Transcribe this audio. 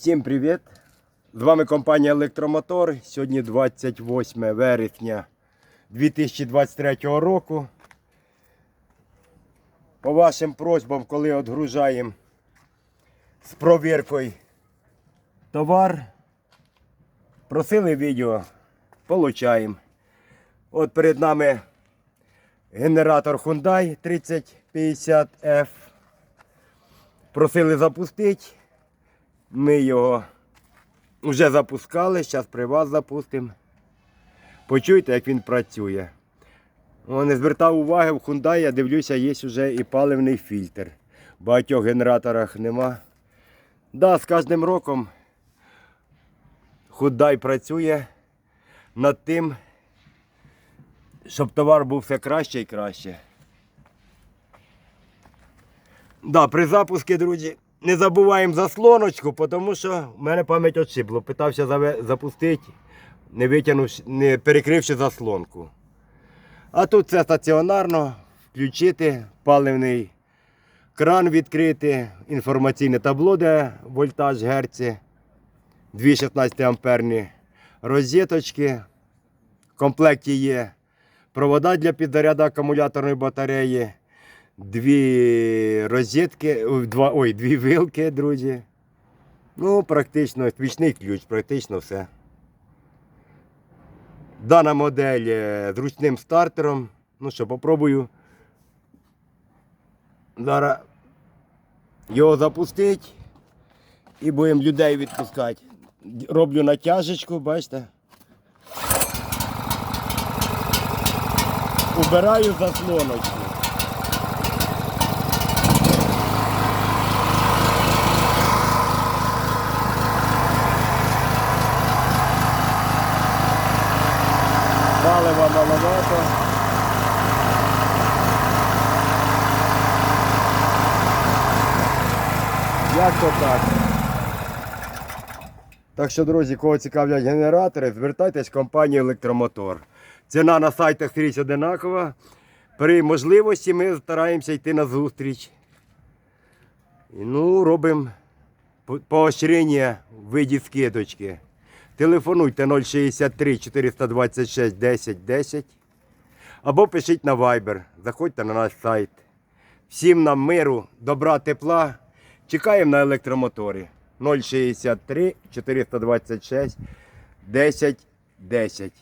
Всім привіт! З вами компанія Електромотор. Сьогодні 28 вересня 2023 року. По вашим просьбам, коли відгружаємо з провіркою товар, просили відео, получаємо. От перед нами генератор Hyundai 3050F. Просили запустити. Ми його вже запускали, зараз при вас запустимо. Почуйте, як він працює. О, Не звертав уваги, в Hyundai, я дивлюся, є вже і паливний фільтр. В багатьох генераторах нема. Да, з кожним роком Hyundai працює над тим, щоб товар був все краще і краще. Да, при запуску, друзі, не забуваємо заслоночку, тому що в мене пам'ять отшибло. Питався запустити, не витягнувши, не перекривши заслонку. А тут це стаціонарно, включити паливний кран відкрити, інформаційне табло, де вольтаж герці, дві 16 амперні розеточки. В комплекті є провода для підзаряду акумуляторної батареї, дві розетки, два, ой, дві вилки, друзі. Ну, практично свічний ключ, практично все. Дана модель е, з ручним стартером. Ну що, попробую. Зараз його запустити і будемо людей відпускати. Роблю натяжечку, бачите. Убираю заслоночку. Палива маловато. Як то так? Так що, друзі, кого цікавлять генератори, звертайтесь в компанію Електромотор. Ціна на сайтах скрізь одинакова. При можливості ми стараємося йти на зустріч. Ну, робимо поощрення в виді скидочки. Телефонуйте 063 426 10 10 або пишіть на Viber. Заходьте на наш сайт. Всім нам миру, добра, тепла. Чекаємо на електромоторі 063 426 10 10.